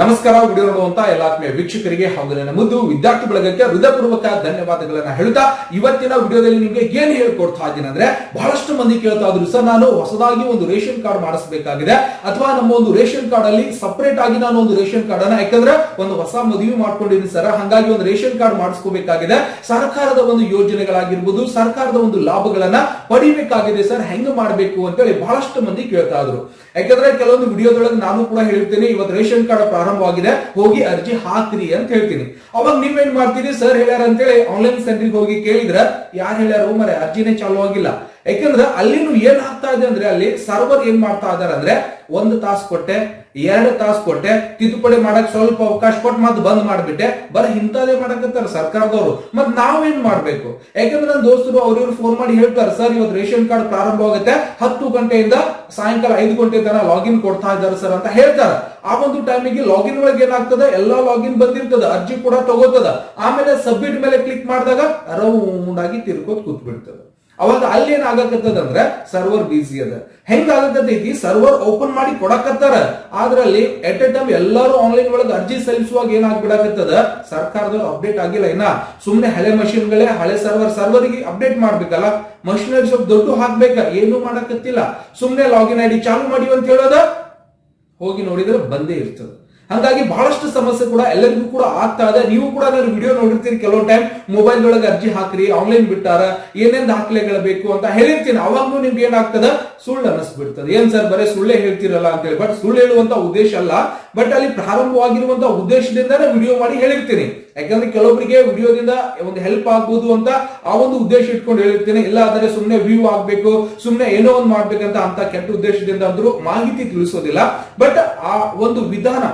ನಮಸ್ಕಾರ ವಿಡಿಯೋ ನೋಡುವಂತ ಎಲ್ಲ ಆತ್ಮೀಯ ವೀಕ್ಷಕರಿಗೆ ಹಾಗೂ ನನ್ನ ಮುಂದೆ ವಿದ್ಯಾರ್ಥಿ ಬಳಗಕ್ಕೆ ಹೃದಯಪೂರ್ವಕ ಧನ್ಯವಾದಗಳನ್ನ ಹೇಳ್ತಾ ಇವತ್ತಿನ ವಿಡಿಯೋದಲ್ಲಿ ನಿಮಗೆ ಏನ್ ಹೇಳ್ಕೊಡ್ತಾ ಇದ್ದೀನಿ ಅಂದ್ರೆ ಬಹಳಷ್ಟು ಮಂದಿ ಕೇಳ್ತಾ ಇದ್ರು ಸರ್, ನಾನು ಹೊಸದಾಗಿ ಒಂದು ರೇಷನ್ ಕಾರ್ಡ್ ಮಾಡಿಸಬೇಕಾಗಿದೆ. ಅಥವಾ ನಮ್ಮ ಒಂದು ರೇಷನ್ ಕಾರ್ಡ್ ಅಲ್ಲಿ ಸಪರೇಟ್ ಆಗಿ ನಾನು ಒಂದು ರೇಷನ್ ಕಾರ್ಡ್ ಅನ್ನ ಯಾಕಂದ್ರೆ ಒಂದು ಹೊಸ ಮದುವೆ ಮಾಡ್ಕೊಂಡಿದ್ದೀನಿ, ಸರ್. ಹಾಗಾಗಿ ಒಂದು ರೇಷನ್ ಕಾರ್ಡ್ ಮಾಡಿಸ್ಕೋಬೇಕಾಗಿದೆ. ಸರ್ಕಾರದ ಒಂದು ಯೋಜನೆಗಳಾಗಿರ್ಬೋದು, ಸರ್ಕಾರದ ಒಂದು ಲಾಭಗಳನ್ನ ಪಡಿಬೇಕಾಗಿದೆ, ಸರ್. ಹೆಂಗ್ ಮಾಡಬೇಕು ಅಂತೇಳಿ ಬಹಳಷ್ಟು ಮಂದಿ ಕೇಳ್ತಾ ಇದ್ರು ಯಾಕಂದ್ರೆ ಕೆಲವೊಂದು ವಿಡಿಯೋದೊಳಗೆ ನಾನು ಕೂಡ ಹೇಳ್ತೇನೆ ಇವತ್ತು ರೇಷನ್ ಕಾರ್ಡ್ ಪ್ರಾರಂಭವಾಗಿದೆ, ಹೋಗಿ ಅರ್ಜಿ ಹಾಕ್ರಿ ಅಂತ ಹೇಳ್ತೀನಿ. ಅವಾಗ ನೀವೇನ್ ಮಾಡ್ತೀರಿ? ಸರ್ ಹೇಳ್ಯಾರ ಅಂತೇಳಿ ಆನ್ಲೈನ್ ಸೆಂಟರ್ಗೆ ಹೋಗಿ ಕೇಳಿದ್ರೆ, ಯಾರು ಹೇಳ್ಯಾರ? ಮರೆ ಅರ್ಜಿನೇ ಚಾಲು ಆಗಿಲ್ಲ. ಯಾಕಂದ್ರೆ ಅಲ್ಲಿನೂ ಏನ್ ಆಗ್ತಾ ಇದೆ ಅಂದ್ರೆ ಅಲ್ಲಿ ಸರ್ವರ್ ಏನ್ ಮಾಡ್ತಾ ಇದಾರೆ ಅಂದ್ರೆ ಒಂದು ತಾಸು ಕೊಟ್ಟೆ, ಎರಡು ತಾಸು ಕೊಟ್ಟೆ, ತಿದ್ದುಪಡಿ ಮಾಡಕ್ ಸ್ವಲ್ಪ ಅವಕಾಶ ಕೊಟ್ಟು ಮತ್ತೆ ಬಂದ್ ಮಾಡ್ಬಿಟ್ಟೆ. ಬರ ಇಂಥದೇ ಮಾಡಕತ್ತಾರ ಸರ್ಕಾರದವರು. ಮತ್ ನಾವೇನ್ ಮಾಡ್ಬೇಕು? ಯಾಕಂದ್ರೆ ನನ್ನ ದೋಸ್ತರು ಅವ್ರಿವ್ರು ಫೋನ್ ಮಾಡಿ ಹೇಳ್ತಾರೆ, ಸರ್, ಇವತ್ತು ರೇಷನ್ ಕಾರ್ಡ್ ಪ್ರಾರಂಭ ಆಗುತ್ತೆ. ಹತ್ತು ಗಂಟೆಯಿಂದ ಸಾಯಂಕಾಲ ಐದು ಗಂಟೆ ತನಕ ಲಾಗಿನ್ ಕೊಡ್ತಾ ಇದ್ದಾರೆ, ಸರ್, ಅಂತ ಹೇಳ್ತಾರೆ. ಆ ಒಂದು ಟೈಮಿಗೆ ಲಾಗಿನ್ ಒಳಗೆ ಏನಾಗ್ತದೆ? ಎಲ್ಲಾ ಲಾಗಿನ್ ಬಂದಿರ್ತದ, ಅರ್ಜಿ ಕೂಡ ತಗೋತದ. ಆಮೇಲೆ ಸಬ್ಮಿಟ್ ಮೇಲೆ ಕ್ಲಿಕ್ ಮಾಡಿದಾಗ ರೌಂಡ್ ಆಗಿ ತಿರ್ಕೋದ್ ಕೂತ್ ಬಿಡ್ತದ ಅವಾಗ ಅಲ್ಲಿ ಏನಾಗಕತ್ತದ ಅಂದ್ರೆ ಸರ್ವರ್ ಬಿಸಿ ಅದ. ಹೆಂಗ್ ಆಗತ್ತೈತಿ ಸರ್ವರ್ ಓಪನ್ ಮಾಡಿ ಕೊಡಕತ್ತಾರ. ಅದ್ರಲ್ಲಿ ಎಟ್ ಎ ಟೈಮ್ ಎಲ್ಲರೂ ಆನ್ಲೈನ್ ಒಳಗೆ ಅರ್ಜಿ ಸಲ್ಲಿಸುವಾಗ ಏನಾಗ್ಬಿಡಕತ್ತದ ಸರ್ಕಾರದ ಅಪ್ಡೇಟ್ ಆಗಿಲ್ಲ ಇನ್ನ. ಸುಮ್ನೆ ಹಳೆ ಮಷಿನ್ಗಳೇ ಹಳೆ ಸರ್ವರ್ ಸರ್ವರ್ಗೆ ಅಪ್ಡೇಟ್ ಮಾಡ್ಬೇಕಲ್ಲ? ಮಷಿನರಿ ಸ್ವಲ್ಪ ದೊಡ್ಡ ಹಾಕ್ಬೇಕ. ಏನು ಮಾಡಕತ್ತಿಲ್ಲ. ಸುಮ್ನೆ ಲಾಗಿನ್ ಐಡಿ ಚಾಲು ಮಾಡಿ ಅಂತ ಹೇಳೋದ? ಹೋಗಿ ನೋಡಿದ್ರೆ ಬಂದೇ ಇರ್ತದೆ. ಹಾಗಾಗಿ ಬಹಳಷ್ಟು ಸಮಸ್ಯೆ ಕೂಡ ಎಲ್ಲರಿಗೂ ಕೂಡ ಆಗ್ತಾ ಇದೆ. ನೀವು ಕೂಡ ನಾನು ವಿಡಿಯೋ ನೋಡಿರ್ತೀರಿ ಕೆಲವು ಟೈಮ್ ಮೊಬೈಲ್ ಒಳಗೆ ಅರ್ಜಿ ಹಾಕ್ರಿ ಆನ್ಲೈನ್ ಬಿಟ್ಟಾರ, ಏನೇನ್ ದಾಖಲೆಗಳು ಬೇಕು ಅಂತ ಹೇಳಿರ್ತೀನಿ. ಅವಾಗೂ ನಿಮ್ಗೆ ಏನಾಗ್ತದ? ಸುಳ್ಳು ಅನಿಸ್ಬಿಡ್ತದೆ ಏನ್ ಸರ್, ಬರೇ ಸುಳ್ಳೇ ಹೇಳ್ತಿರಲ್ಲ ಅಂತ ಹೇಳಿ ಬಟ್ ಸುಳ್ಳು ಹೇಳುವಂತ ಉದ್ದೇಶ ಅಲ್ಲ. ಬಟ್ ಅಲ್ಲಿ ಪ್ರಾರಂಭವಾಗಿರುವಂತ ಉದ್ದೇಶದಿಂದಾನೇ ವಿಡಿಯೋ ಮಾಡಿ ಹೇಳಿರ್ತೀನಿ. ಯಾಕಂದ್ರೆ ಕೆಲವೊಬ್ಬರಿಗೆ ವಿಡಿಯೋದಿಂದ ಒಂದು ಹೆಲ್ಪ್ ಆಗ್ಬೋದು ಅಂತ ಆ ಒಂದು ಉದ್ದೇಶ ಇಟ್ಕೊಂಡು ಹೇಳಿರ್ತೇನೆ. ಇಲ್ಲ ಆದರೆ ಸುಮ್ಮನೆ ವ್ಯೂ ಆಗ್ಬೇಕು ಸುಮ್ಮನೆ ಏನೋ ಒಂದು ಮಾಡ್ಬೇಕಂತ ಅಂತ ಕೆಟ್ಟ ಉದ್ದೇಶದಿಂದ ಅಂದ್ರೂ ಮಾಹಿತಿ ತಿಳಿಸೋದಿಲ್ಲ. ಬಟ್ ಆ ಒಂದು ವಿಧಾನ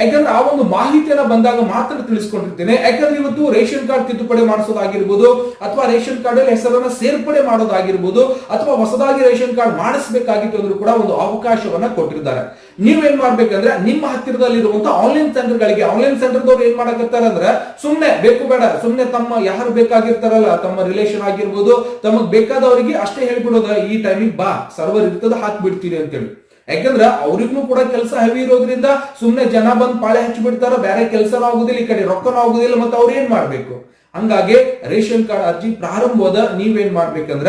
ಯಾಕಂದ್ರೆ ಆ ಒಂದು ಮಾಹಿತಿಯನ್ನ ಬಂದಾಗ ಮಾತ್ರ ತಿಳಿಸ್ಕೊಂಡಿರ್ತೇನೆ. ಯಾಕಂದ್ರೆ ಇವತ್ತು ರೇಷನ್ ಕಾರ್ಡ್ ತಿದ್ದುಪಡಿ ಮಾಡಿಸೋದಾಗಿರ್ಬೋದು, ಅಥವಾ ರೇಷನ್ ಕಾರ್ಡ್ ಅಲ್ಲಿ ಹೆಸರನ್ನ ಸೇರ್ಪಡೆ ಮಾಡೋದಾಗಿರ್ಬೋದು, ಅಥವಾ ಹೊಸದಾಗಿ ರೇಷನ್ ಕಾರ್ಡ್ ಮಾಡಿಸಬೇಕಾಗಿತ್ತು ಅಂದ್ರೂ ಕೂಡ ಒಂದು ಅವಕಾಶವನ್ನ ಕೊಟ್ಟಿದ್ದಾರೆ ನೀವೇನ್ ಮಾಡ್ಬೇಕಂದ್ರೆ ನಿಮ್ಮ ಹತ್ತಿರದಲ್ಲಿರುವಂತಹ ಆನ್ಲೈನ್ ಸೆಂಟರ್ ಗಳಿಗೆ ಆನ್ಲೈನ್ ಸೆಂಟರ್ದವ್ರು ಏನ್ ಮಾಡಕತ್ತಾರ ಅಂದ್ರೆ ಸುಮ್ನೆ, ಬೇಕು ಬೇಡ, ಸುಮ್ನೆ ತಮ್ಮ ಯಾರು ಬೇಕಾಗಿರ್ತಾರಲ್ಲ, ತಮ್ಮ ರಿಲೇಷನ್ ಆಗಿರ್ಬೋದು, ತಮಗ್ ಬೇಕಾದವರಿಗೆ ಅಷ್ಟೇ ಹೇಳ್ಬಿಡೋದ, ಈ ಟೈಮಿಗೆ ಬಾ ಸರ್ವರ್ ಇರ್ತದ, ಹಾಕ್ಬಿಡ್ತೀರಿ ಅಂತೇಳಿ. ಯಾಕಂದ್ರ ಅವ್ರಿಗೂ ಕೂಡ ಕೆಲಸ ಹೆವಿ ಇರೋದ್ರಿಂದ ಸುಮ್ನೆ ಜನ ಬಂದ್ ಪಾಳೆ ಹಚ್ಚಿಬಿಡ್ತಾರ, ಬೇರೆ ಕೆಲಸನೂ ಆಗುದಿಲ್ಲ, ಈ ಕಡೆ ರೊಕ್ಕನೂ ಆಗುದಿಲ್ಲ, ಮತ್ತೆ ಅವ್ರು ಏನ್ ಮಾಡ್ಬೇಕು? ಹಂಗಾಗಿ ರೇಷನ್ ಕಾರ್ಡ್ ಅರ್ಜಿ ಪ್ರಾರಂಭವಾದ ನೀವೇನ್ ಮಾಡ್ಬೇಕಂದ್ರ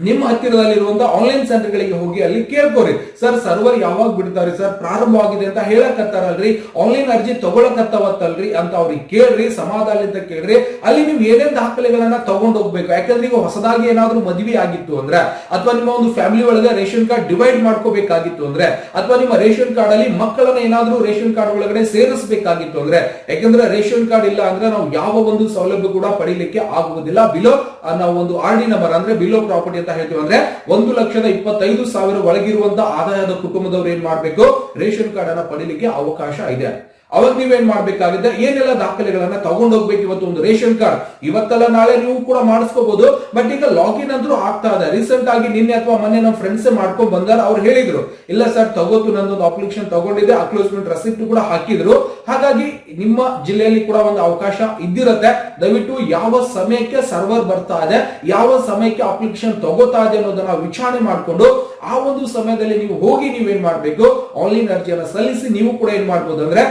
ನಿಮ್ಮ ಹತ್ತಿರದಲ್ಲಿರುವಂತಹ ಆನ್ಲೈನ್ ಸೆಂಟರ್ಗಳಿಗೆ ಹೋಗಿ ಅಲ್ಲಿ ಕೇಳ್ಕೋರಿ. ಸರ್ ಸರ್ವರ್ ಯಾವಾಗ ಬಿಡ್ತಾರೆ? ಸರ್ ಪ್ರಾರಂಭವಾಗಿದೆ ಅಂತ ಹೇಳಕತ್ತಾರಲ್ರಿ? ಆನ್ಲೈನ್ ಅರ್ಜಿ ತಗೊಳಕತ್ತವತ್ತಲ್ರಿ? ಅಂತ ಅವ್ರಿಗೆ ಕೇಳ್ರಿ ಸಮಾಧಾನ ಅಂತ ಕೇಳ್ರಿ. ಅಲ್ಲಿ ನೀವು ಏನೇನ್ ದಾಖಲೆಗಳನ್ನ ತಗೊಂಡ್ ಹೋಗ್ಬೇಕು ಯಾಕಂದ್ರೆ ಈಗ ಹೊಸದಾಗಿ ಏನಾದ್ರೂ ಮದುವೆ ಆಗಿತ್ತು ಅಂದ್ರೆ, ಅಥವಾ ನಿಮ್ಮ ಒಂದು ಫ್ಯಾಮಿಲಿ ಒಳಗೆ ರೇಷನ್ ಕಾರ್ಡ್ ಡಿವೈಡ್ ಮಾಡ್ಕೋಬೇಕಾಗಿತ್ತು ಅಂದ್ರೆ, ಅಥವಾ ನಿಮ್ಮ ರೇಷನ್ ಕಾರ್ಡ್ ಅಲ್ಲಿ ಮಕ್ಕಳನ್ನ ಏನಾದ್ರೂ ರೇಷನ್ ಕಾರ್ಡ್ ಒಳಗಡೆ ಸೇರಿಸಬೇಕಾಗಿತ್ತು ಅಂದ್ರೆ, ಯಾಕಂದ್ರೆ ರೇಷನ್ ಕಾರ್ಡ್ ಇಲ್ಲ ಅಂದ್ರೆ ನಾವು ಯಾವ ಒಂದು ಸೌಲಭ್ಯ ಕೂಡ ಪಡಿಲಿಕ್ಕೆ ಆಗುವುದಿಲ್ಲ. ಬಿಲೋ ನಾವು ಒಂದು ಆರ್ ಡಿ ನಂಬರ್ ಅಂದ್ರೆ ಬಿಲೋ ಪ್ರಾಪರ್ಟಿ ಅಂತ ಹೇಳ್ತೀವಿ ಅಂದ್ರೆ ಒಂದು ಲಕ್ಷದ ಇಪ್ಪತ್ತೈದು ಸಾವಿರ ಒಳಗಿರುವಂತಹ ಆದಾಯದ ಕುಟುಂಬದವರು ಏನ್ ಮಾಡ್ಬೇಕು? ರೇಷನ್ ಕಾರ್ಡ್ ಅನ್ನ ಪಡೀಲಿಕ್ಕೆ ಅವಕಾಶ ಇದೆ ಅವಾಗ ನೀವೇನ್ ಮಾಡ್ಬೇಕಾಗಿದೆ ಏನೆಲ್ಲ ದಾಖಲೆಗಳನ್ನ ತಗೊಂಡ್ ಹೋಗ್ಬೇಕು ಇವತ್ತು ಒಂದು ರೇಷನ್ ಕಾರ್ಡ್? ಇವತ್ತಲ್ಲ ನಾಳೆ ನೀವು ಕೂಡ ಮಾಡಿಸ್ಕೋಬಹುದು ಬಟ್ ಈಗ ಲಾಗಿನ್ ಅಂದ್ರೂ ಆಗ್ತಾ ಇದೆ. ರೀಸೆಂಟ್ ಆಗಿ ನಿನ್ನೆ ಅಥವಾ ಮೊನ್ನೆ ನಮ್ಮ ಫ್ರೆಂಡ್ಸ್ ಮಾಡ್ಕೊಂಡ್ ಬಂದಾರ, ಅವ್ರು ಹೇಳಿದ್ರು, ಇಲ್ಲ ಸರ್ ತಗೋತು, ನಂದೊಂದು ಅಪ್ಲಿಕೇಶನ್ ತಗೊಂಡಿದ್ದೆ, ಅಕ್ಲೋಸ್ಮೆಂಟ್ ರೆಸಿಪ್ಟ್ ಕೂಡ ಹಾಕಿದ್ರು. ಹಾಗಾಗಿ ನಿಮ್ಮ ಜಿಲ್ಲೆಯಲ್ಲಿ ಕೂಡ ಒಂದು ಅವಕಾಶ ಇದ್ದಿರತ್ತೆ. ದಯವಿಟ್ಟು ಯಾವ ಸಮಯಕ್ಕೆ ಸರ್ವರ್ ಬರ್ತಾ ಇದೆ, ಯಾವ ಸಮಯಕ್ಕೆ ಅಪ್ಲಿಕೇಶನ್ ತಗೋತಾ ಇದೆ ಅನ್ನೋದನ್ನ ವಿಚಾರಣೆ ಮಾಡಿಕೊಂಡು, ಆ ಒಂದು ಸಮಯದಲ್ಲಿ ನೀವು ಹೋಗಿ ನೀವೇನ್ ಮಾಡಬೇಕು? ಆನ್ಲೈನ್ ಅರ್ಜಿಯನ್ನು ಸಲ್ಲಿಸಿ ನೀವು ಕೂಡ ಏನ್ ಮಾಡ್ಬೋದು ಅಂದ್ರೆ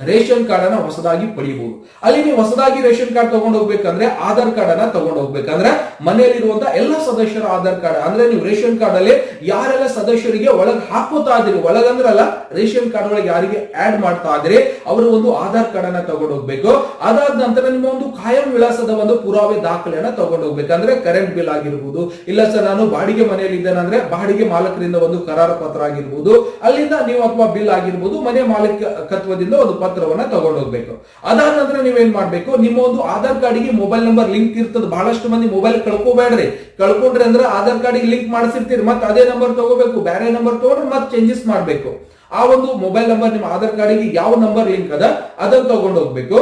ರೇಷನ್ ಕಾರ್ಡ್ ಅನ್ನ ಹೊಸದಾಗಿ ಪಡೆಯಬಹುದು ಅಲ್ಲಿ ನೀವು ಹೊಸದಾಗಿ ರೇಷನ್ ಕಾರ್ಡ್ ತಗೊಂಡು ಹೋಗ್ಬೇಕಂದ್ರೆ ಆಧಾರ್ ಕಾರ್ಡ್ ಅನ್ನ ತಗೊಂಡು ಹೋಗ್ಬೇಕಂದ್ರೆ ಮನೆಯಲ್ಲಿರುವಂತಹ ಎಲ್ಲ ಸದಸ್ಯರ ಆಧಾರ್ ಕಾರ್ಡ್, ಅಂದ್ರೆ ನೀವು ರೇಷನ್ ಕಾರ್ಡ್ ಅಲ್ಲಿ ಯಾರೆಲ್ಲ ಸದಸ್ಯರಿಗೆ ಒಳಗ್ ಹಾಕೋತಾ ಇದ್ರಿ ಒಳಗಂದ್ರಲ್ಲ ರೇಷನ್ ಕಾರ್ಡ್ ಒಳಗೆ ಯಾರಿಗೆ ಆಡ್ ಮಾಡ್ತಾ ಇದ್ರಿ ಅವರು ಒಂದು ಆಧಾರ್ ಕಾರ್ಡ್ ಅನ್ನ ತಗೊಂಡು ಹೋಗ್ಬೇಕು. ಅದಾದ ನಂತರ ನಿಮ್ಮ ಒಂದು ಕಾಯಂ ವಿಳಾಸದ ಒಂದು ಪುರಾವೆ ದಾಖಲೆಯನ್ನ ತಗೊಂಡು ಹೋಗ್ಬೇಕಂದ್ರೆ ಕರೆಂಟ್ ಬಿಲ್ ಆಗಿರ್ಬೋದು. ಇಲ್ಲ ಸರ್, ನಾನು ಬಾಡಿಗೆ ಮನೆಯಲ್ಲಿ ಇದ್ದೇನಂದ್ರೆ ಬಾಡಿಗೆ ಮಾಲಕರಿಂದ ಒಂದು ಕರಾರ ಪತ್ರ ಆಗಿರ್ಬೋದು. ಅಲ್ಲಿಂದ ನೀವು ಅಥವಾ ಬಿಲ್ ಆಗಿರ್ಬೋದು, ಮನೆ ಮಾಲೀಕತ್ವದಿಂದ ಒಂದು ಪತ್ರವನ್ನ ತಗೊಂಡು ಹೋಗ್ಬೇಕು ಅದಾದ ನಂತರ ನೀವೇನ್ ಮಾಡ್ಬೇಕು? ನಿಮ್ಮ ಒಂದು ಆಧಾರ್ ಕಾರ್ಡಿಗೆ ಮೊಬೈಲ್ ನಂಬರ್ ಲಿಂಕ್ ಇರ್ತದೆ. ಬಹಳಷ್ಟು ಮಂದಿ ಮೊಬೈಲ್ ಕಳ್ಕೋಬೇಡ್ರಿ. ಕಳ್ಕೊಂಡ್ರಿ ಅಂದ್ರೆ ಆಧಾರ್ ಕಾರ್ಡಿಗೆ ಲಿಂಕ್ ಮಾಡಿಸಿರ್ತೀರಿ. ಮತ್ತೆ ಅದೇ ನಂಬರ್ ತಗೋಬೇಕು. ಬೇರೆ ನಂಬರ್ ತಗೊಂಡ್ರೆ ಮತ್ತೆ ಚೇಂಜಸ್ ಮಾಡ್ಬೇಕು. ಆ ಒಂದು ಮೊಬೈಲ್ ನಂಬರ್ ನಿಮ್ಮ ಆಧಾರ್ ಕಾರ್ಡಿಗೆ ಯಾವ ನಂಬರ್ ಲಿಂಕ್ ಅದ, ಅದನ್ನ ತಗೊಂಡು ಹೋಗ್ಬೇಕು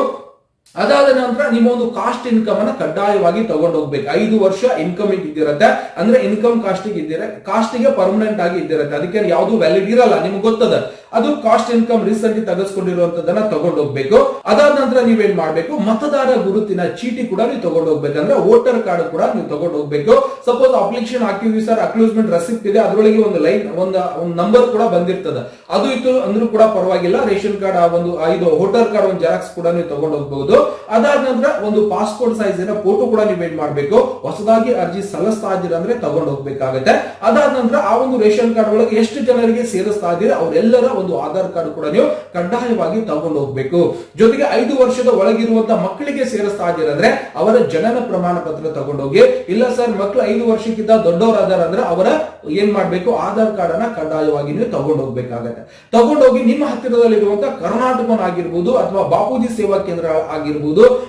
ಅದಾದ ನಂತರ ನಿಮ್ಮ ಒಂದು ಕಾಸ್ಟ್ ಇನ್ಕಮ್ ಅನ್ನ ಕಡ್ಡಾಯವಾಗಿ ಹೋಗ್ಬೇಕು ಐದು ವರ್ಷ ಇನ್ಕಮ್ ಇದ್ದಿರತ್ತೆ. ಅಂದ್ರೆ ಇನ್ಕಮ್ ಕಾಸ್ಟ್ ಇದ್ದಿರ ಕಾಸ್ಟ್ಗೆ ಪರ್ಮನೆಂಟ್ ಆಗಿ ಇದ್ದಿರತ್ತೆ. ಅದಕ್ಕೆ ಯಾವುದು ವ್ಯಾಲಿಡ್ ಇರಲ್ಲ, ನಿಮ್ಗೆ ಗೊತ್ತದ. ಅದು ಕಾಸ್ಟ್ ಇನ್ಕಮ್ ರೀಸೆಂಟ್ ತಗಸ್ಕೊಂಡಿರುವಂತದನ್ನ ತಗೊಂಡು ಹೋಗ್ಬೇಕು ಅದಾದ ನಂತರ ನೀವೇನ್ ಮಾಡ್ಬೇಕು? ಮತದಾರ ಗುರುತಿನ ಚೀಟಿ ಕೂಡ ನೀವು ಹೋಗ್ಬೇಕಂದ್ರೆ ವೋಟರ್ ಕಾರ್ಡ್ ಕೂಡ ನೀವು ತಗೊಂಡು ಹೋಗ್ಬೇಕು ಸಪೋಸ್ ಅಪ್ಲಿಕೇಶನ್ ಹಾಕಿದ್ವಿ ಸರ್ ಅಕ್ಲೂಸ್ಮೆಂಟ್ ರೆಸಿಪ್ಟ್ ಇದೆ. ಅದರೊಳಗೆ ಒಂದು ಲೈನ್ ಒಂದು ನಂಬರ್ ಕೂಡ ಬಂದಿರ್ತದ. ಅದು ಇತ್ತು ಅಂದ್ರೂ ಕೂಡ ಪರವಾಗಿಲ್ಲ. ರೇಷನ್ ಕಾರ್ಡ್ ಆ ಒಂದು ಐದು ವೋಟರ್ ಕಾರ್ಡ್ ಒಂದು ಜೆರಾಕ್ಸ್ ಕೂಡ ನೀವು ತಗೊಂಡು ಹೋಗ್ಬಹುದು ಅದಾದ ನಂತರ ಒಂದು ಪಾಸ್ಪೋರ್ಟ್ ಸೈಜ್ ಇರೋ ಫೋಟೋ ಕೂಡ ನೀವು ಏನ್ ಮಾಡ್ಬೇಕು. ಹೊಸದಾಗಿ ಅರ್ಜಿ ಸಲ್ಲಿಸ್ತಾ ಇದ್ದೀರಾ ಅಂದ್ರೆ ತಗೊಂಡು ಹೋಗ್ಬೇಕಾಗತ್ತೆ. ಅದಾದ ನಂತರ ಆ ಒಂದು ರೇಷನ್ ಕಾರ್ಡ್ ಒಳಗೆ ಎಷ್ಟು ಜನರಿಗೆ ಸೇರಿಸ್ತಾ ಇದ್ದೀರಾ ಅವರೆಲ್ಲರ ಒಂದು ಆಧಾರ್ ಕಾರ್ಡ್ ಕೂಡ ನೀವು ಕಡ್ಡಾಯವಾಗಿ ತಗೊಂಡು ಹೋಗ್ಬೇಕು. ಜೊತೆಗೆ ಐದು ವರ್ಷದ ಒಳಗಿರುವಂತ ಮಕ್ಕಳಿಗೆ ಸೇರಿಸ್ತಾ ಇದ್ದೀರಾ ಅಂದ್ರೆ ಅವರ ಜನನ ಪ್ರಮಾಣ ಪತ್ರ ತಗೊಂಡೋಗಿ ಇಲ್ಲ ಸರ್ ಮಕ್ಕಳು ಐದು ವರ್ಷಕ್ಕಿಂತ ದೊಡ್ಡವರಾದಾರ ಅಂದ್ರೆ ಅವರ ಏನ್ ಮಾಡ್ಬೇಕು? ಆಧಾರ್ ಕಾರ್ಡ್ ಅನ್ನ ಕಡ್ಡಾಯವಾಗಿ ನೀವು ತಗೊಂಡು ಹೋಗ್ಬೇಕಾಗತ್ತೆ. ತಗೊಂಡೋಗಿ ನಿಮ್ಮ ಹತ್ತಿರದಲ್ಲಿರುವಂತಹ ಕರ್ನಾಟಕ ಆಗಿರ್ಬೋದು ಅಥವಾ ಬಾಪೂಜಿ ಸೇವಾ ಕೇಂದ್ರ ಆಗಿರ್ಬೋದು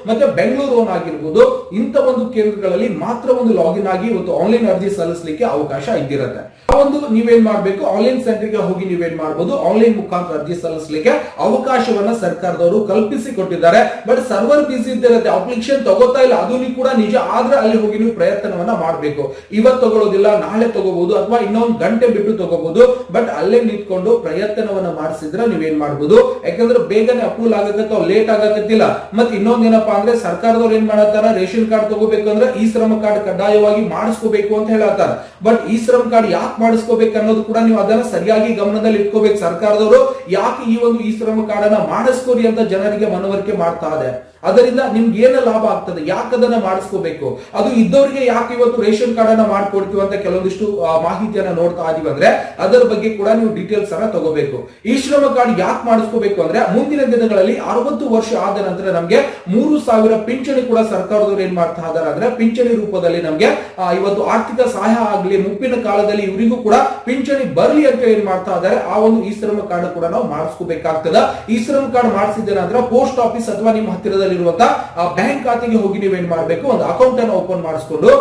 ಮತ್ತೆ ಬೆಂಗಳೂರು ಓನ್ ಆಗಿರ್ಬೋದು, ಇಂಥ ಒಂದು ಕೇಂದ್ರಗಳಲ್ಲಿ ಮಾತ್ರ ಒಂದು ಲಾಗಿನ್ ಆಗಿ ಒಂದು ಆನ್ಲೈನ್ ಅರ್ಜಿ ಸಲ್ಲಿಸಲಿಕ್ಕೆ ಅವಕಾಶ ಇದ್ದಿರುತ್ತೆ. ಒಂದು ನೀವೇನ್ ಮಾಡಬೇಕು? ಆನ್ಲೈನ್ ಸೆಂಟರ್ಗೆ ಹೋಗಿ ನೀವೇನ್ ಮಾಡಬಹುದು ಆನ್ಲೈನ್ ಮುಖಾಂತರ ಅರ್ಜಿ ಸಲ್ಲಿಸಲಿಕ್ಕೆ ಅವಕಾಶವನ್ನ ಸರ್ಕಾರದವರು ಕಲ್ಪಿಸಿ ಕೊಟ್ಟಿದ್ದಾರೆ ಬಟ್ ಸರ್ವರ್ ಬಿಸಿ ಇದ್ದಿರುತ್ತೆ ಅಪ್ಲಿಕೇಶನ್ ತಗೋತಾ ಇಲ್ಲ, ಅದು ಕೂಡ ನಿಜ ಆದ್ರೆ ಅಲ್ಲಿ ಹೋಗಿ ನೀವು ಪ್ರಯತ್ನವನ್ನ ಮಾಡಬೇಕು. ಇವತ್ತು ತಗೊಳ್ಳೋದಿಲ್ಲ, ನಾಳೆ ತಗೋಬಹುದು ಅಥವಾ ಇನ್ನೊಂದು ಗಂಟೆ ಬಿಟ್ಟು ತಗೋಬಹುದು ಬಟ್ ಅಲ್ಲೇ ನಿಂತ್ಕೊಂಡು ಪ್ರಯತ್ನವನ್ನ ಮಾಡಿಸಿದ್ರೆ ನೀವೇನ್ ಮಾಡಬಹುದು ಯಾಕಂದ್ರೆ ಬೇಗನೆ ಅಪ್ರೂವಲ್ ಆಗಕತ್ತ ಲೇಟ್ ಆಗತ್ತಿಲ್ಲ ಮತ್ ಇನ್ನೊಂದ್ ಏನಪ್ಪಾ ಅಂದ್ರೆ ಸರ್ಕಾರದವ್ರು ಏನ್ ಮಾಡತ್ತಾರ? ರೇಷನ್ ಕಾರ್ಡ್ ತಗೋಬೇಕಂದ್ರೆ ಈ ಶ್ರಮ ಕಾರ್ಡ್ ಕಡ್ಡಾಯವಾಗಿ ಮಾಡಿಸ್ಕೋಬೇಕು ಅಂತ ಹೇಳತ್ತಾರ. ಬಟ್ ಈ ಶ್ರಮ ಕಾರ್ಡ್ ಯಾಕೆ ಮಾಡಿಸ್ಕೋಬೇಕು ಅನ್ನೋದು ಕೂಡ ನೀವು ಅದನ್ನ ಸರಿಯಾಗಿ ಗಮನದಲ್ಲಿ ಇಟ್ಕೋಬೇಕು ಸರ್ಕಾರದವರು. ಯಾಕೆ ಈ ಒಂದು ಈ ಶ್ರಮ ಕಾರ್ಡ್ ಅನ್ನ ಮಾಡಿಸ್ಕೋರಿ ಅಂತ ಜನರಿಗೆ ಮನವರಿಕೆ ಮಾಡ್ತಾ ಇದೆ? ಅದರಿಂದ ನಿಮ್ಗೆ ಏನ ಲಾಭ ಆಗ್ತದೆ? ಯಾಕೆ ಅದನ್ನ ಮಾಡಿಸ್ಕೋಬೇಕು? ಅದು ಇದ್ದವರಿಗೆ ಯಾಕೆ ಇವತ್ತು ರೇಷನ್ ಕಾರ್ಡ್ ಅನ್ನ ಮಾಡ್ಕೊಡ್ತೀವಿ ಅಂತ ಕೆಲವೊಂದಿಷ್ಟು ಮಾಹಿತಿಯನ್ನ ನೋಡ್ತಾ ಇದೀವಿ ಅಂದ್ರೆ ಅದರ ಬಗ್ಗೆ ಕೂಡ ನೀವು ಡೀಟೇಲ್ಸ್ ಅನ್ನ ತಗೋಬೇಕು. ಈ ಶ್ರಮ ಕಾರ್ಡ್ ಯಾಕೆ ಮಾಡಿಸ್ಕೋಬೇಕು ಅಂದ್ರೆ ಮುಂದಿನ ದಿನಗಳಲ್ಲಿ ಅರವತ್ತು ವರ್ಷ ಆದ ನಂತರ ನಮ್ಗೆ ಮೂರು ಸಾವಿರ ಪಿಂಚಣಿ ಕೂಡ ಸರ್ಕಾರದವ್ರು ಏನ್ ಮಾಡ್ತಾ ಇದಾರೆ ಅಂದ್ರೆ ಪಿಂಚಣಿ ರೂಪದಲ್ಲಿ ನಮ್ಗೆ ಇವತ್ತು ಆರ್ಥಿಕ ಸಹಾಯ ಆಗ್ಲಿ ಮುಪ್ಪಿನ ಕಾಲದಲ್ಲಿ ಇವರಿಗೂ ಕೂಡ ಪಿಂಚಣಿ ಬರ್ಲಿ ಅಂತ ಏನ್ ಮಾಡ್ತಾ ಇದಾರೆ, ಆ ಒಂದು ಈ ಶ್ರಮ ಕಾರ್ಡ್ ಕೂಡ ನಾವು ಮಾಡಿಸ್ಕೋಬೇಕಾಗ್ತದ. ಈ ಶ್ರಮ ಕಾರ್ಡ್ ಮಾಡಿಸಿದ್ದೇನೆ ನಂತರ ಪೋಸ್ಟ್ ಆಫೀಸ್ ಅಥವಾ ನಿಮ್ಮ ಹತ್ತಿರದಲ್ಲಿರುವಂತ ಬ್ಯಾಂಕ್ ಖಾತೆಗೆ ಹೋಗಿ ನೀವೇನ್ ಮಾಡಬೇಕು? ಒಂದು ಅಕೌಂಟ್ ಅನ್ನು ಓಪನ್ ಮಾಡಿಸ್ಕೊಂಡು,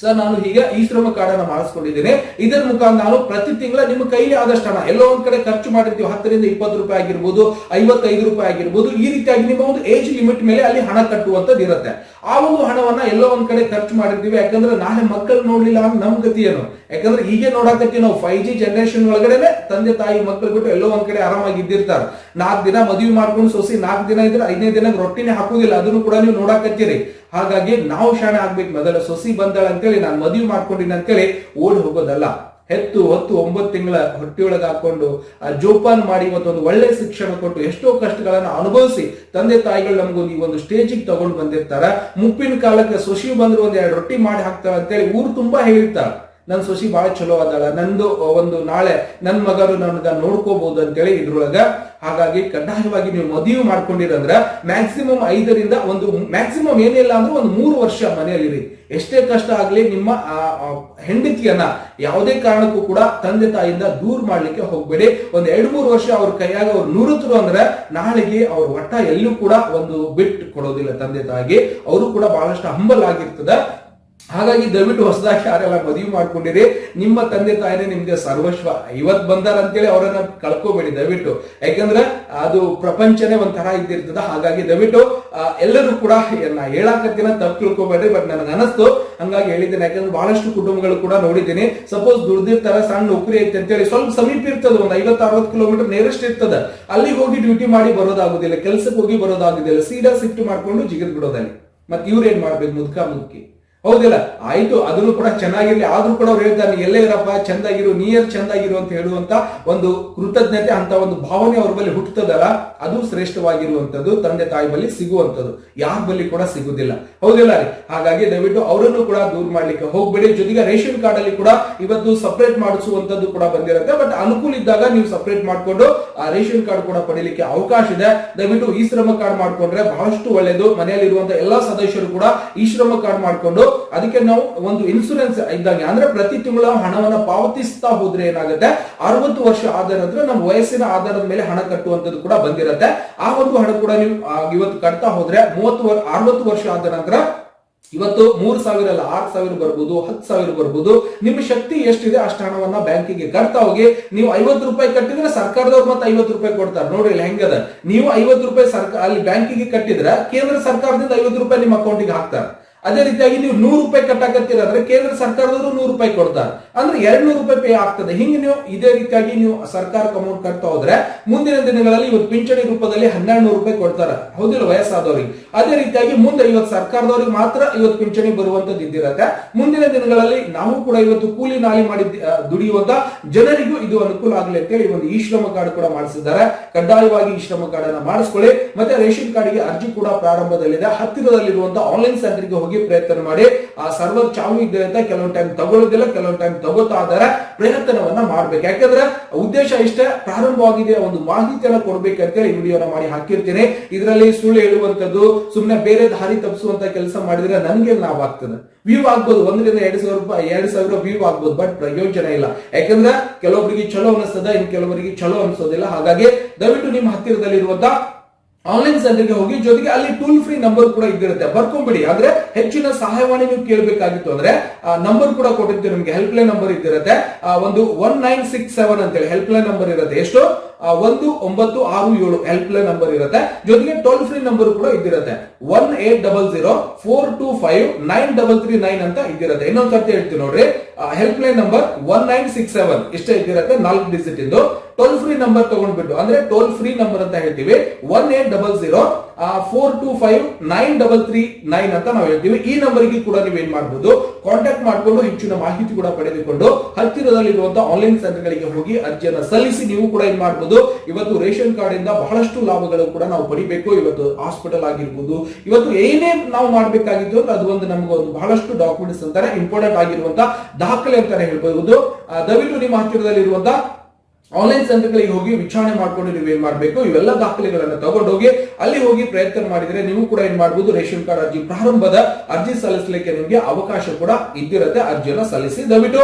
ಸರ್, ನಾನು ಈಗ ಈ ಶ್ರಮ ಕಾರ್ಡ್ ಅನ್ನ ಮಾಡಿಸ್ಕೊಂಡಿದ್ದೇನೆ. ಇದರ ಮುಖಾಂತರ ನಾನು ಪ್ರತಿ ತಿಂಗಳ ನಿಮ್ಮ ಕೈಲಿ ಆದಷ್ಟು ಹಣ, ಎಲ್ಲೋ ಒಂದ್ ಕಡೆ ಖರ್ಚು ಮಾಡಿರ್ತೀವಿ, ಹತ್ತರಿಂದ ಇಪ್ಪತ್ತು ರೂಪಾಯಿ ಆಗಿರ್ಬೋದು, ಐವತ್ತೈದು ರೂಪಾಯಿ ಆಗಿರ್ಬೋದು, ಈ ರೀತಿಯಾಗಿ ನಿಮ್ಮ ಒಂದು ಏಜ್ ಲಿಮಿಟ್ ಮೇಲೆ ಅಲ್ಲಿ ಹಣ ಕಟ್ಟುವಂತದ್ದು ಇರುತ್ತೆ. ಆ ಒಂದು ಹಣವನ್ನ ಎಲ್ಲೋ ಒಂದ್ ಕಡೆ ಖರ್ಚು ಮಾಡಿದ್ದೀವಿ ಯಾಕಂದ್ರೆ ನಾಳೆ ಮಕ್ಕಳು ನೋಡ್ಲಿಲ್ಲ ಅಂದ್ರೆ ನಮ್ ಗತಿ ಏನು? ಯಾಕಂದ್ರೆ ಹೀಗೆ ನೋಡಕತ್ತೀವಿ ನಾವು ಫೈವ್ ಜಿ ಜನರೇಷನ್ ಒಳಗಡೆನೆ ತಂದೆ ತಾಯಿ ಮಕ್ಕಳು ಬಿಟ್ಟು ಎಲ್ಲೋ ಒಂದ್ ಕಡೆ ಆರಾಮಾಗಿ ಇದ್ದಿರ್ತಾರ. ನಾಲ್ಕು ದಿನ ಮದುವೆ ಮಾಡ್ಕೊಂಡು ಸೊಸಿ ನಾಲ್ಕು ದಿನ ಇದ್ರೆ ಐದನೇ ದಿನ ರೊಟ್ಟಿನೇ ಹಾಕುದಿಲ್ಲ ಅದನ್ನು ಕೂಡ ನೀವು ನೋಡಾಕತ್ತೀರಿ. ಹಾಗಾಗಿ ನಾವು ಶಾಣೆ ಆಗ್ಬೇಕು. ಮೊದಲ ಸೊಸಿ ಬಂದಾಳ ಅಂತೇಳಿ ನಾನು ಮದುವೆ ಮಾಡ್ಕೊಂಡಿನ ಅಂತೇಳಿ ಓಡಿ ಹೋಗೋದಲ್ಲ. ಹೆತ್ತು, ಹೊತ್ತು ಒಂಬತ್ತು ತಿಂಗಳ ಹೊಟ್ಟೆಯೊಳಗೆ ಹಾಕೊಂಡು ಆ ಜೋಪಾನ್ ಮಾಡಿ ಮತ್ತೊಂದು ಒಳ್ಳೆ ಶಿಕ್ಷಣ ಕೊಟ್ಟು ಎಷ್ಟೋ ಕಷ್ಟಗಳನ್ನು ಅನುಭವಿಸಿ ತಂದೆ ತಾಯಿಗಳು ನಮಗೊಂದು ಈ ಒಂದು ಸ್ಟೇಜಿಗೆ ತಗೊಂಡು ಬಂದಿರ್ತಾರ. ಮುಪ್ಪಿನ ಕಾಲಕ್ಕೆ ಸೊಸಿ ಬಂದ್ರು ಒಂದ್ ಎರಡು ರೊಟ್ಟಿ ಮಾಡಿ ಹಾಕ್ತಾರ ಅಂತೇಳಿ ಊರು ತುಂಬಾ ಹೇಳ್ತಾರ. ನನ್ನ ಸೊಸಿ ಬಹಳ ಚಲೋ ಅದಾಳ ನಂದು ಒಂದು ನಾಳೆ ನನ್ನ ಮಗರು ನನಗ ನೋಡ್ಕೋಬಹುದು ಅಂತೇಳಿ ಇದ್ರೊಳಗ. ಹಾಗಾಗಿ ಕಡ್ಡಾಯವಾಗಿ ನೀವು ಮದುವೆ ಮಾಡ್ಕೊಂಡಿರಂದ್ರ ಮ್ಯಾಕ್ಸಿಮಮ್ ಐದರಿಂದ ಒಂದು ಮ್ಯಾಕ್ಸಿಮಮ್ ಏನಿಲ್ಲ ಅಂದ್ರೆ ಒಂದು ಮೂರು ವರ್ಷ ಮನೆಯಲ್ಲಿರಿ. ಎಷ್ಟೇ ಕಷ್ಟ ಆಗಲಿ ನಿಮ್ಮ ಹೆಂಡತಿಯನ್ನ ಯಾವುದೇ ಕಾರಣಕ್ಕೂ ಕೂಡ ತಂದೆ ತಾಯಿಯಿಂದ ದೂರ ಮಾಡ್ಲಿಕ್ಕೆ ಹೋಗ್ಬೇಡಿ. ಒಂದ್ ಎರಡ್ ಮೂರು ವರ್ಷ ಅವ್ರ ಕೈಯಾಗ ಅವ್ರು ನುರಿತರು ಅಂದ್ರೆ ನಾಳೆಗೆ ಅವ್ರ ಒಟ್ಟ ಎಲ್ಲೂ ಕೂಡ ಒಂದು ಬಿಟ್ ಕೊಡೋದಿಲ್ಲ ತಂದೆ ತಾಯಿಗೆ. ಅವರು ಕೂಡ ಬಹಳಷ್ಟು ಹಂಬಲ್ ಆಗಿರ್ತದ. ಹಾಗಾಗಿ ದಯವಿಟ್ಟು ಹೊಸದಾಗಿ ಯಾರೆಲ್ಲ ಮದುವೆ ಮಾಡ್ಕೊಂಡಿರಿ, ನಿಮ್ಮ ತಂದೆ ತಾಯಿನೇ ನಿಮ್ಗೆ ಸರ್ವಸ್ವ. ಇವತ್ ಬಂದಾರ ಅಂತೇಳಿ ಅವರನ್ನ ಕಳ್ಕೋಬೇಡಿ, ದಯವಿಟ್ಟು. ಯಾಕಂದ್ರೆ ಅದು ಪ್ರಪಂಚನೇ ಒಂಥರ ಇದ್ದಿರ್ತದ, ಹಾಗಾಗಿ ದಯವಿಟ್ಟು ಎಲ್ಲರೂ ಕೂಡ ನಾ ಹೇಳಾಕತ್ತಿನ ತಪ್ಪು ತಿಳ್ಕೊಬೇಡ್ರಿ, ಬಟ್ ನನಗೆ ಅನಸ್ತು ಹಂಗಾಗಿ ಹೇಳಿದ್ದೇನೆ. ಯಾಕಂದ್ರೆ ಬಹಳಷ್ಟು ಕುಟುಂಬಗಳು ಕೂಡ ನೋಡಿದ್ದೀನಿ. ಸಪೋಸ್ ದುಡ್ದಿರ್ತಾರ ಸಣ್ಣ ನೌಕರಿ ಐತೆ ಅಂತೇಳಿ ಸ್ವಲ್ಪ ಸಮೀಪ ಇರ್ತದ, ಒಂದು ಐವತ್ತು, ಅರವತ್ತು ಕಿಲೋಮೀಟರ್ ನೇರೆಸ್ಟ್ ಇರ್ತದ. ಅಲ್ಲಿ ಹೋಗಿ ಡ್ಯೂಟಿ ಮಾಡಿ ಬರೋದಾಗುದಿಲ್ಲ ಕೆಲ್ಸಕ್ಕೆ ಹೋಗಿ ಬರೋದಾಗುದಿಲ್ಲ, ಸೀದಾ ಶಿಫ್ಟ್ ಮಾಡ್ಕೊಂಡು ಜಿಗಿದ್ ಬಿಡೋದಲ್ಲಿ ಮತ್ತೆ ಇವ್ರು ಏನ್ ಮಾಡ್ಬೇಕು? ಮುದ್ಕ ಮುದ್ಕಿ. ಹೌದಿಲ್ಲ. ಆಯ್ತು, ಅದನ್ನು ಕೂಡ ಚೆನ್ನಾಗಿರ್ಲಿ. ಆದ್ರೂ ಕೂಡ ಅವ್ರು ಹೇಳ್ತಾರೆ, "ನೀ ಎಲ್ಲೇ ಇರಪ್ಪ ಚಂದಾಗಿರು ನೀಯರ್ ಚಂದಾಗಿರು ಅಂತ ಹೇಳುವಂತ ಒಂದು ಕೃತಜ್ಞತೆ, ಅಂತ ಒಂದು ಭಾವನೆ ಅವ್ರ ಬಳಿ ಹುಟ್ಟುತ್ತದಲ್ಲ, ಅದು ಶ್ರೇಷ್ಠವಾಗಿರುವಂತದ್ದು ತಂದೆ ತಾಯಿ ಬಳಿ ಸಿಗುವಂತದ್ದು ಯಾರ ಬಳಿ ಕೂಡ ಸಿಗುದಿಲ್ಲ. ಹೌದಿಲ್ಲ ರೀ? ಹಾಗಾಗಿ ದಯವಿಟ್ಟು ಅವರನ್ನು ಕೂಡ ದೂರ ಮಾಡ್ಲಿಕ್ಕೆ ಹೋಗ್ಬೇಡಿ. ಜೊತೆಗೆ ರೇಷನ್ ಕಾರ್ಡ್ ಅಲ್ಲಿ ಕೂಡ ಇವತ್ತು ಸಪರೇಟ್ ಮಾಡಿಸುವಂತದ್ದು ಕೂಡ ಬಂದಿರುತ್ತೆ. ಬಟ್ ಅನುಕೂಲ ಇದ್ದಾಗ ನೀವು ಸಪರೇಟ್ ಮಾಡ್ಕೊಂಡು, ಆ ರೇಷನ್ ಕಾರ್ಡ್ ಕೂಡ ಪಡಿಲಿಕ್ಕೆ ಅವಕಾಶ ಇದೆ. ದಯವಿಟ್ಟು ಈ ಶ್ರಮ ಕಾರ್ಡ್ ಮಾಡ್ಕೊಂಡ್ರೆ ಬಹಳಷ್ಟು ಒಳ್ಳೆಯದು ಮನೆಯಲ್ಲಿರುವಂತಹ ಎಲ್ಲಾ ಸದಸ್ಯರು ಕೂಡ ಈ ಶ್ರಮ ಕಾರ್ಡ್ ಮಾಡ್ಕೊಂಡು ಅದಕ್ಕೆ ನಾವು ಒಂದು ಇನ್ಸೂರೆನ್ಸ್ ಇದ್ದಾಗ, ಅಂದ್ರೆ ಪ್ರತಿ ತಿಂಗಳ ಹಣವನ್ನ ಪಾವತಿಸ್ತಾ ಹೋದ್ರೆ ಏನಾಗುತ್ತೆ? ಅರವತ್ತು ವರ್ಷ ಆದ ನಂತರ ನಮ್ಮ ವಯಸ್ಸಿನ ಆಧಾರದ ಮೇಲೆ ಹಣ ಕಟ್ಟುವಂತದ್ದು ಕೂಡ ಬಂದಿರುತ್ತೆ. ಆ ಒಂದು ಹಣ ಕೂಡ ನೀವು ಇವತ್ತು ಕಟ್ತಾ ಹೋದ್ರೆ ಮೂವತ್ತು ಅರವತ್ತು ವರ್ಷ ಆದ ನಂತರ ಇವತ್ತು ಮೂರು ಸಾವಿರ ಅಲ್ಲ, ಆರ್ ಸಾವಿರ ಬರ್ಬೋದು, ಹತ್ತು ಸಾವಿರ ಬರ್ಬೋದು. ನಿಮ್ಮ ಶಕ್ತಿ ಎಷ್ಟಿದೆ ಅಷ್ಟು ಹಣವನ್ನ ಬ್ಯಾಂಕಿಗೆ ಕಟ್ತಾ ಹೋಗಿ, ನೀವು ಐವತ್ತು ರೂಪಾಯಿ ಕಟ್ಟಿದ್ರೆ ಸರ್ಕಾರದವ್ರು ಮತ್ತೆ ಐವತ್ತು ರೂಪಾಯಿ ಕೊಡ್ತಾರೆ. ನೋಡ್ರಿ ಹೆಂಗದ? ನೀವು ಐವತ್ತು ರೂಪಾಯಿ ಸರ್ಕಾರ ಅಲ್ಲಿ ಬ್ಯಾಂಕಿಗೆ ಕಟ್ಟಿದ್ರೆ ಕೇಂದ್ರ ಸರ್ಕಾರದಿಂದ ಐವತ್ತು ರೂಪಾಯಿ ನಿಮ್ಮ ಅಕೌಂಟಿಗೆ ಹಾಕ್ತಾರೆ. ಅದೇ ರೀತಿಯಾಗಿ ನೀವು ನೂರು ರೂಪಾಯಿ ಕಟ್ಟಾಕತ್ತೀರ ಅಂದ್ರೆ ಕೇಂದ್ರ ಸರ್ಕಾರದವರು ನೂರು ರೂಪಾಯಿ ಕೊಡ್ತಾರೆ. ಅಂದ್ರೆ ಎರಡ್ ನೂರು ರೂಪಾಯಿ ಪೇ ಆಗ್ತದೆ. ಹಿಂಗೆ ನೀವು ಇದೇ ರೀತಿಯಾಗಿ ನೀವು ಸರ್ಕಾರಕ್ಕೆ ಅಮೌಂಟ್ ಕಟ್ತಾ ಹೋದ್ರೆ ಮುಂದಿನ ದಿನಗಳಲ್ಲಿ ಇವತ್ತು ಪಿಂಚಣಿ ರೂಪದಲ್ಲಿ ಹನ್ನೆರಡು ನೂರು ರೂಪಾಯಿ ಕೊಡ್ತಾರೆ. ಹೌದಿಲ್ಲ ವಯಸ್ಸಾದವರಿಗೆ. ಅದೇ ರೀತಿಯಾಗಿ ಮುಂದೆ ಇವತ್ತು ಸರ್ಕಾರದವರಿಗೆ ಮಾತ್ರ ಇವತ್ತು ಪಿಂಚಣಿ ಬರುವಂತದ್ದು ಇದ್ದಿರತ್ತೆ. ಮುಂದಿನ ದಿನಗಳಲ್ಲಿ ನಾವು ಕೂಡ ಇವತ್ತು ಕೂಲಿ ನಾಲಿ ಮಾಡಿ ದುಡಿಯುವಂತ ಜನರಿಗೂ ಇದು ಅನುಕೂಲ ಆಗಲಿ ಅಂತೇಳಿ ಒಂದು ಈ ಶ್ರಮ ಕಾರ್ಡ್ ಕೂಡ ಮಾಡಿಸಿದ್ದಾರೆ. ಕಡ್ಡಾಯವಾಗಿ ಈ ಶ್ರಮ ಕಾರ್ಡ್ ಅನ್ನ ಮಾಡಿಸ್ಕೊಳ್ಳಿ. ಮತ್ತೆ ರೇಷನ್ ಕಾರ್ಡ್ಗೆ ಅರ್ಜಿ ಕೂಡ ಪ್ರಾರಂಭದಲ್ಲಿದೆ. ಹತ್ತಿರದಲ್ಲಿರುವಂತ ಆನ್ಲೈನ್ ಸೆಂಟರ್ಗೆ ಹೋಗಿ ಪ್ರಯತ್ನ ಮಾಡಿ, ಆ ಸರ್ವರ್ ಚಾವು ಇದೆ ಅಂತ ಕೆಲವೊಂದು ಟೈಮ್ ತಗೊಳ್ಳೋದಿಲ್ಲ ಕೆಲವೊಂದು ಟೈಮ್ ತಗೋತಾ ಇದ್ದಾರೆ, ಪ್ರಯತ್ನವನ್ನ ಮಾಡ್ಬೇಕು. ಯಾಕಂದ್ರೆ ಉದ್ದೇಶ ಇಷ್ಟೇ, ಪ್ರಾರಂಭವಾಗಿದೆ, ಒಂದು ಮಾಹಿತಿಯನ್ನ ಕೊಡ್ಬೇಕಂತೇಳಿ ವಿಡಿಯೋನ ಮಾಡಿ ಹಾಕಿರ್ತೀನಿ. ಇದರಲ್ಲಿ ಸುಳ್ಳು ಹೇಳುವಂತದ್ದು ಸುಮ್ಮನೆ ಬೇರೆ ದಾರಿ ತಪ್ಪಿಸುವಂತ ಕೆಲಸ ಮಾಡಿದ್ರೆ ನನ್ಗೆ ಲಾಭ ಆಗ್ತದೆ. ವ್ಯೂ ಆಗ್ಬೋದು, ಒಂದರಿಂದ ಎರಡ್ ಸಾವಿರ ರೂಪಾಯಿ, ಎರಡು ಸಾವಿರ ವ್ಯೂ ಆಗ್ಬೋದು ಬಟ್ ಪ್ರಯೋಜನ ಇಲ್ಲ. ಯಾಕಂದ್ರೆ ಕೆಲವೊಬ್ಬರಿಗೆ ಚಲೋ ಅನಿಸ್ತದ, ಇನ್ ಕೆಲವರಿಗೆ ಚಲೋ ಅನಿಸೋದಿಲ್ಲ. ಹಾಗಾಗಿ ದಯವಿಟ್ಟು ನಿಮ್ಮ ಹತ್ತಿರದಲ್ಲಿರುವಂತ ಆನ್ಲೈನ್ ಸೆಂಟರ್ಗೆ ಹೋಗಿ, ಜೊತೆಗೆ ಅಲ್ಲಿ ಟೂಲ್ ಫ್ರೀ ನಂಬರ್ ಕೂಡ ಇದ್ದಿರುತ್ತೆ. ಬರ್ಕೊಂಬಿಡಿ. ಅಂದ್ರೆ ಹೆಚ್ಚಿನ ಸಹಾಯವಾಣಿ ನೀವು ಕೇಳಬೇಕಾಗಿತ್ತು ಅಂದ್ರೆ ನಂಬರ್ ಕೂಡ ಕೊಟ್ಟಿರ್ತೀವಿ. ನಿಮ್ಗೆ ಹೆಲ್ಪ್ ಲೈನ್ ನಂಬರ್ ಇದ್ದಿರುತ್ತೆ ಒಂದು ಒನ್ ನೈನ್ ಸಿಕ್ಸ್ ಸೆವೆನ್ ಅಂತೇಳಿ ಹೆಲ್ಪ್ ಲೈನ್ ನಂಬರ್ ಇರುತ್ತೆ. ಎಷ್ಟು? ಒಂದು ಒಂಬತ್ತು ಆರು ಏಳು ಹೆಲ್ಪ್ ಲೈನ್ ನಂಬರ್ ಇರುತ್ತೆ. ಜೊತೆಗೆ ಟೋಲ್ ಫ್ರೀ ನಂಬರ್ ಕೂಡ ಇದ್ದಿರುತ್ತೆ. One eight double zero four two five nine double three nine ಅಂತ ಇದ್ದಿರುತ್ತೆ. ಇನ್ನೊಂದು ಸರ್ತಿ ಹೇಳ್ತೀವಿ ನೋಡ್ರಿ. Help line number one nine six seven ಇಷ್ಟೇ ಇದ್ದಿರುತ್ತೆ. ನಾಲ್ಕು ಡಿಜಿಟ್ ಇಂದು. ಟೋಲ್ ಫ್ರೀ ನಂಬರ್ ತಗೊಂಡ್ಬಿಟ್ಟು ಅಂದ್ರೆ ಟೋಲ್ ಫ್ರೀ ನಂಬರ್ ಅಂತ ಹೇಳ್ತೀವಿ. One eight double zero four two five nine double three nine ಅಂತ ನಾವು ಹೇಳ್ತೀವಿ. ಈ ನಂಬರ್ಗೆ ಕೂಡ ನೀವು ಏನ್ ಮಾಡಬಹುದು ಕಾಂಟ್ಯಾಕ್ಟ್ ಮಾಡಿಕೊಂಡು ಹೆಚ್ಚಿನ ಮಾಹಿತಿ ಕೂಡ ಪಡೆದುಕೊಂಡು ಹತ್ತಿರದಲ್ಲಿರುವಂತಹ ಆನ್ಲೈನ್ ಸೆಂಟರ್ಗಳಿಗೆ ಹೋಗಿ ಅರ್ಜಿಯನ್ನು ಸಲ್ಲಿಸಿ ನೀವು ಕೂಡ ಏನ್ ಮಾಡಬಹುದು ಇವತ್ತು ರೇಷನ್ ಕಾರ್ಡ್ ಇಂದ ಬಹಳಷ್ಟು ಲಾಭಗಳು ಕೂಡ ನಾವು ಪಡಿಬೇಕು. ಇವತ್ತು ಹಾಸ್ಪಿಟಲ್ ಆಗಿರ್ಬೋದು, ಇವತ್ತು ಏನೇ ನಾವು ಮಾಡಬೇಕಾಗಿತ್ತು ಅದು ಒಂದು ನಮ್ಗೆ ಒಂದು ಬಹಳಷ್ಟು ಡಾಕ್ಯುಮೆಂಟ್ಸ್ ಅಂತಾರೆ ಇಂಪಾರ್ಟೆಂಟ್ ಆಗಿರುವಂತಹ ದಾಖಲೆ ಅಂತಾನೆ ಹೇಳ್ಬಹುದು ದಯವಿಟ್ಟು ನಿಮ್ಮ ಹತ್ತಿರದಲ್ಲಿರುವಂತ ಆನ್ಲೈನ್ ಸೆಂಟರ್ಗಳಿಗೆ ಹೋಗಿ ವಿಚಾರಣೆ ಮಾಡ್ಕೊಂಡು ನೀವು ಏನ್ ಮಾಡಬೇಕು? ಇವೆಲ್ಲ ದಾಖಲೆಗಳನ್ನ ತಗೊಂಡೋಗಿ ಅಲ್ಲಿ ಹೋಗಿ ಪ್ರಯತ್ನ ಮಾಡಿದ್ರೆ ನೀವು ಕೂಡ ಏನ್ ಮಾಡಬಹುದು ರೇಷನ್ ಕಾರ್ಡ್ ಅರ್ಜಿ ಪ್ರಾರಂಭದ ಅರ್ಜಿ ಸಲ್ಲಿಸಲಿಕ್ಕೆ ನಿಮಗೆ ಅವಕಾಶ ಕೂಡ ಇದ್ದಿರುತ್ತೆ. ಅರ್ಜಿಯನ್ನು ಸಲ್ಲಿಸಿ ದಯವಿಟ್ಟು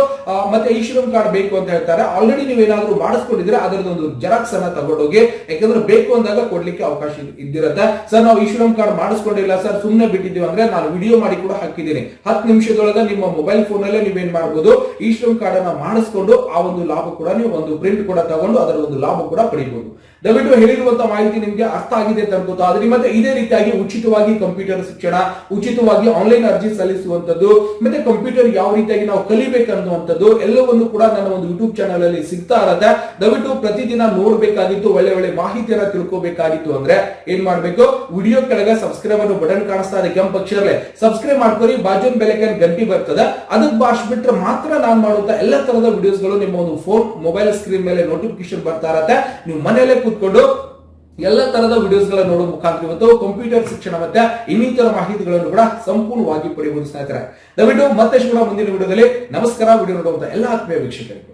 ಮತ್ತೆ ಈ ಶ್ರಮ್ ಕಾರ್ಡ್ ಬೇಕು ಅಂತ ಹೇಳ್ತಾರೆ. ಆಲ್ರೆಡಿ ನೀವೇನಾದ್ರೂ ಮಾಡಿಸ್ಕೊಂಡಿದ್ರೆ ಅದರದೊಂದು ಜೆರಾಕ್ಸ್ ಅನ್ನ ತಗೊಂಡೋಗಿ ಯಾಕಂದ್ರೆ ಬೇಕು ಅಂದಾಗ ಕೊಡ್ಲಿಕ್ಕೆ ಅವಕಾಶ ಇದ್ದಿರುತ್ತೆ. ಸರ್ ನಾವು ಈ ಶ್ರಮ್ ಕಾರ್ಡ್ ಮಾಡಿಸ್ಕೊಂಡಿಲ್ಲ ಸರ್ ಸುಮ್ಮನೆ ಬಿಟ್ಟಿದ್ದೀವಿ ಅಂದ್ರೆ ನಾನು ವಿಡಿಯೋ ಮಾಡಿ ಕೂಡ ಹಾಕಿದ್ದೀನಿ. ಹತ್ತು ನಿಮಿಷದೊಳಗೆ ನಿಮ್ಮ ಮೊಬೈಲ್ ಫೋನ್ ಅಲ್ಲೇ ನೀವೇನ್ ಮಾಡಬಹುದು ಈ ಶ್ರಮ್ ಕಾರ್ಡ್ ಅನ್ನ ಮಾಡಿಸ್ಕೊಂಡು ಆ ಒಂದು ಲಾಭ ಕೂಡ ನೀವು ಒಂದು ಪ್ರಿಂಟ್ ಕೂಡ ತಗೊಂಡು ಅದರ ಒಂದು ಲಾಭ ಕೂಡ ಪಡೆಯಬಹುದು ದಯವಿಟ್ಟು ಹೇಳಿರುವಂತಹ ಮಾಹಿತಿ ನಿಮಗೆ ಅರ್ಥ ಆಗಿದೆ ಅಂತ ಅನ್ಕೋತಾ ಆದ್ರೆ ಮತ್ತೆ ಇದೇ ರೀತಿಯಾಗಿ ಉಚಿತವಾಗಿ ಕಂಪ್ಯೂಟರ್ ಶಿಕ್ಷಣ, ಉಚಿತವಾಗಿ ಆನ್ಲೈನ್ ಅರ್ಜಿ ಸಲ್ಲಿಸುವಂತದ್ದು ಮತ್ತೆ ಕಂಪ್ಯೂಟರ್ ಯಾವ ರೀತಿಯಾಗಿ ನಾವು ಕಲಿಬೇಕನ್ನುವಂಥದ್ದು, ಎಲ್ಲವನ್ನು ಕೂಡ ನನ್ನ ಒಂದು ಯೂಟ್ಯೂಬ್ ಚಾನಲ್ ಅಲ್ಲಿ ಸಿಗ್ತಾ ಇರತ್ತೆ. ದಯವಿಟ್ಟು ಪ್ರತಿದಿನ ನೋಡಬೇಕಾಗಿತ್ತು, ಒಳ್ಳೆ ಒಳ್ಳೆ ಮಾಹಿತಿಯನ್ನ ತಿಳ್ಕೋಬೇಕಾಗಿತ್ತು ಅಂದ್ರೆ ಏನ್ ಮಾಡ್ಬೇಕು? ವಿಡಿಯೋ ಕೆಳಗೆ ಸಬ್ಸ್ಕ್ರೈಬ್ ಅನ್ನೋ ಬಟನ್ ಕಾಣಿಸ್ತಾ ಇದೆ, ಕೆಂಪು ಅಕ್ಷರಲೆ ಸಬ್ಸ್ಕ್ರೈಬ್ ಮಾಡ್ಕೊರಿ ಬಾಜುನ್ ಬೆಲೆಕನ್ ಗಂಟಿ ಬರ್ತದೆ. ಅದಕ್ಕೆ ಬಾಷ್ ಬಿಟ್ರೆ ಮಾತ್ರ ನಾನು ಮಾಡುವಂತ ಎಲ್ಲ ತರದ ವಿಡಿಯೋಸ್ಗಳು ನಿಮ್ಮ ಒಂದು ಫೋನ್ ಮೊಬೈಲ್ ಸ್ಕ್ರೀನ್ ಮೇಲೆ ನೋಟಿಫಿಕೇಶನ್ ಬರ್ತಾ ಇರತ್ತೆ. ನೀವು ಮನೆಯಲ್ಲೇ ಕೂತ್ಕೊಂಡು ಎಲ್ಲ ತರದ ವಿಡಿಯೋಸ್ಗಳ ನೋಡೋ ಮುಖಾಂತರ ಇವತ್ತು ಕಂಪ್ಯೂಟರ್ ಶಿಕ್ಷಣ ಮತ್ತೆ ಇನ್ನಿತರ ಮಾಹಿತಿಗಳನ್ನು ಕೂಡ ಸಂಪೂರ್ಣವಾಗಿ ಪಡೆಯಬಹುದು ಸ್ನೇಹಿತರೆ ದಯವಿಟ್ಟು ಮತ್ತೆ ಮುಂದಿನ ವಿಡಿಯೋದಲ್ಲಿ ನಮಸ್ಕಾರ. ವಿಡಿಯೋ ನೋಡುವಂತ ಎಲ್ಲ ಆತ್ಮೀಯ ವೀಕ್ಷಕರಿಗೂ.